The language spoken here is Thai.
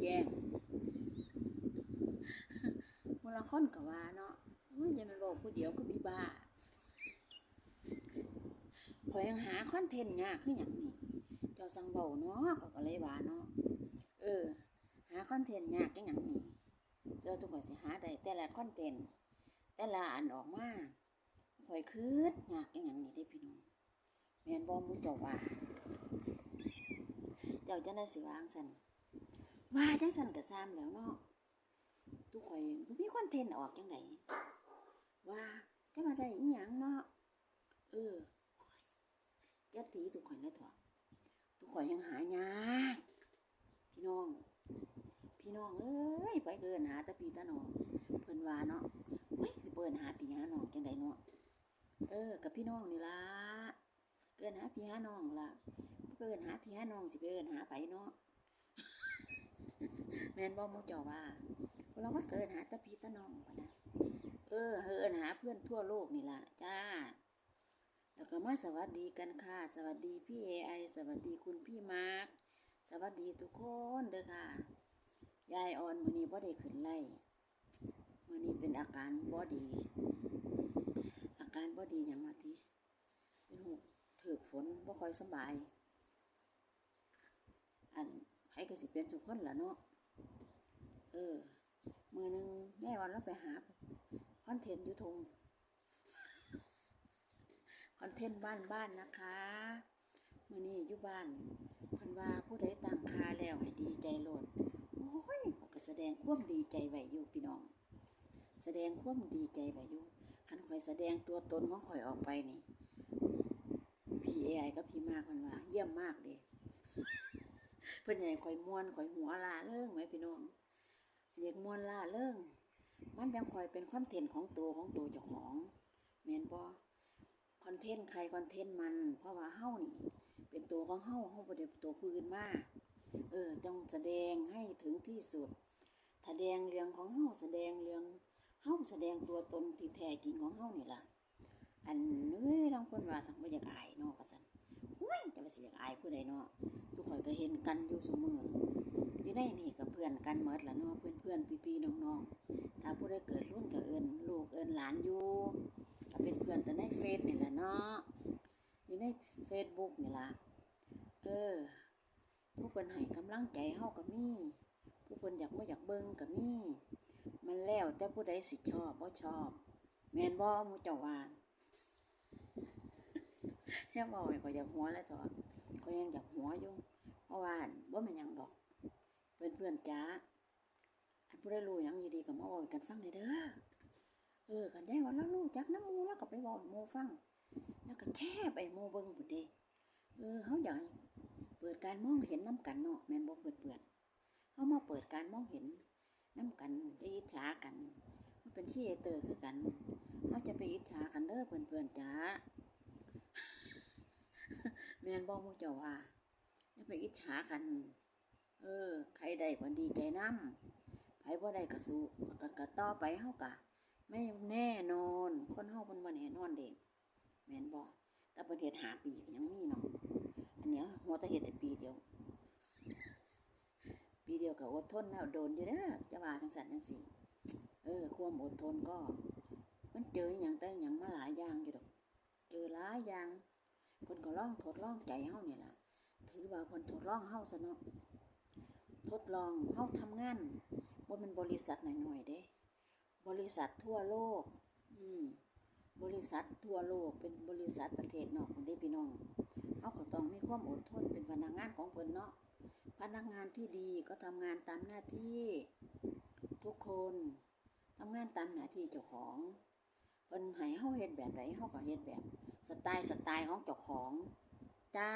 แจ้งมูลคนก็ว่าเนาะมันจะเป็นโลกผู้เดียวก็มีบ้าขอยังหาคอนเทนต์ยากคือหยังนี่เจ้าสังเบาเนาะเขาก็เลยว่าเนาะ เออ หาคอนเทนต์ยากจังหยังนี่เจ้าทุกคนสิหาได้แต่ละคอนเทนต์แต่ละอันออกมาข่อยคืดยากจังหยังนี่ได้พี่น้องแม่นบ่หมูเจ้าว่า เจ้าจะได้สิวางสัน ว่าจังสันก็ซ้ำแล้วเนาะทุกข่อยบ่มีคอนเทนต์ออกจังไดว่าจะมาได้อีหยังเนาะเออยัดตีทุกข่อยแล้วถอะทุกข่อยยังหายากพี่น้อง พี่น้องเอ้ยไปเกินหาตะพี่ตะนองเพิ่นว่าเนาะเฮ้ยสิเปิ้นหาพี่หาน้องจังไดเนาะเออ กับพี่น้องนี่ล่ะเกินหาพี่หาน้องล่ะเกินหาพี่หาน้องสิไปเกินหาไปเนาะ แมนบ่หมู่เจ้าว่าเราก็เกินหาตะพี่ตะนองปะนะเออเฮินหาเพื่อนทั่วโลกนี่ล่ะจ้า แล้วก็มาสวัสดีกันค่ะ สวัสดีพี่เอไอสวัสดีคุณพี่มาร์คสวัสดีทุกคนเด้อค่ะ ยายออนมือนี้บ่ได้ขึ้นไล่มือนี้เป็นอาการบ่ดี อาการบ่ดีหยังว่าติเป็นหูถือฝนบ่ค่อยสบาย อัน รก็สิเป็นสุกคนละเนาะ เออ มือหนึงแม่วันเราไปหาคอนเทนต์ยูทูบคอนเทนต์บ้านบ้านนะคะ มือนี้อยู่บ้านเพิ่นว่าผู้ใดตั้งคาแล้วให้ดีใจโลดโอ้ยก็แสดงความดีใจไว้อยู่พี่น้อง แสดงความดีใจไว้อยู่คันข่อยแสดงตัวตนของข่อยออกไปนี่พี่เอไอกับพี่มากเพิ่นว่า เยี่ยมมากเด้เพิ่นใหญ่ข่อยม่วนข่อยหัวลาเรื่องไหมพี่น้องอยากมวนลาเรื่องมันยังคอยเป็นคอนเทนต์ของตัวของตัวเจ้าของแมนบ่คอนเทนต์ใครคอนเทนต์มัน เพราะว่าเฮ้านี่ เป็นตัวของเฮ้าเฮ้าบ่ได้เป็นตัวผู้นมากเออต้องแสดงให้ถึงที่สุด แสดงเรื่องของเฮ้าแสดงเรื่องเฮ้าแสดงตัวตนที่แท้จริงของเฮ้านี่ล่ะอันเอ้ยบางคนว่าสังบ่อยากอายเนาะว่าซั่น อุ้ยจะไปสิอยากอายผู้ใดเนาะทุกคนก็เห็นกันอยู่เสมออยู่ในนี่กับเพื่อนกันเมดละเนาะเพื่อนเพื่อนๆพี่ๆน้องๆถ้าผู้ใดเกิดรุ่นก็เอินลูกเอินหลานอยู่ก็เป็นเพื่อนแต่ในเฟซนี่แหละเนาะอยู่ในเฟซบุ๊กนี่ละเออผู้เพิ่นให้กำลังใจเฮาก็มีผู้เพิ่นอยากบ่อยากเบิ่งก็มีมันแล้วแต่ผู้ใดสิชอบบ่ชอบ แมนบ่มูเจ้าว่า เชื่อบ่ให้ข่อยอยากหัวแล้วเถอะข่อยยังอยากหัวอยู่เพราะว่าบ่แม่นยังดอกเพื่อนเพื่อนๆจ้าอันผู้ได้รู้ยังอยู่ดีก็มาบอกกันฟังหน่อยเด้อเออกันได้ว่าเรารู้จักน้ำมูแล้วก็ไปบอกให้หมูฟัง แล้วก็แช่ไปให้หมูเบิ่งบุดเด้เออเขาอยากให้เปิดการมองเห็นน้ำกันเนาะแม่นบ่เปิดเปื่อนเขามาเปิดการมองเห็นน้ำกันจะอิจฉากันมันเป็นขี้เตอร์คือกันเขาจะไปอิจฉากันเด้อเพื่อนเพื่อนๆจ้า ม่นบ่หมูเจ้าว่าอย่าไปอิจฉากัน เออ ใครได้ก็ดีใจน้ำไผบ่ได้ก็สู้ก็ก็ต่อไปเฮากะไม่แน่นอน คนเฮามันบ่แน่นอนเด้แม่นบ่แต่ประเทศหาปียังมีเนาะอันเนี้ยหัวตะเฮ็ดได้ปีเดียว ปีเดียวก็อดทนแล้วโดนอยู่เด้อจะว่าจังซั่นจังซี่เออ ความอดทนก็ มันเจออหยังแต่อหยังมาหลายอย่างอยู่ดอก เจอหลายอย่าง เพิ่นก็ลองทดลองใจเฮานี่ล่ะ ถือว่าเพิ่นทดลองเฮาซะเนาะทดลองเฮาทำงานบ่แม่นบริษัทหน้อยๆเด้ บริษัททั่วโลก อืมบริษัททั่วโลกเป็นบริษัทประเทศนอกคนเด้พี่น้องเฮาก็ต้องมีความอดทนเป็นพนักงานของเพิ่นเนาะพนักงานที่ดีก็ทำงานตามหน้าที่ ทุกคนทำงานตามหน้าที่เจ้าของ เพิ่นให้เฮาเฮ็ดแบบใดเฮาก็เฮ็ดแบบ สไตล์สไตล์ของเจ้าของ จ้า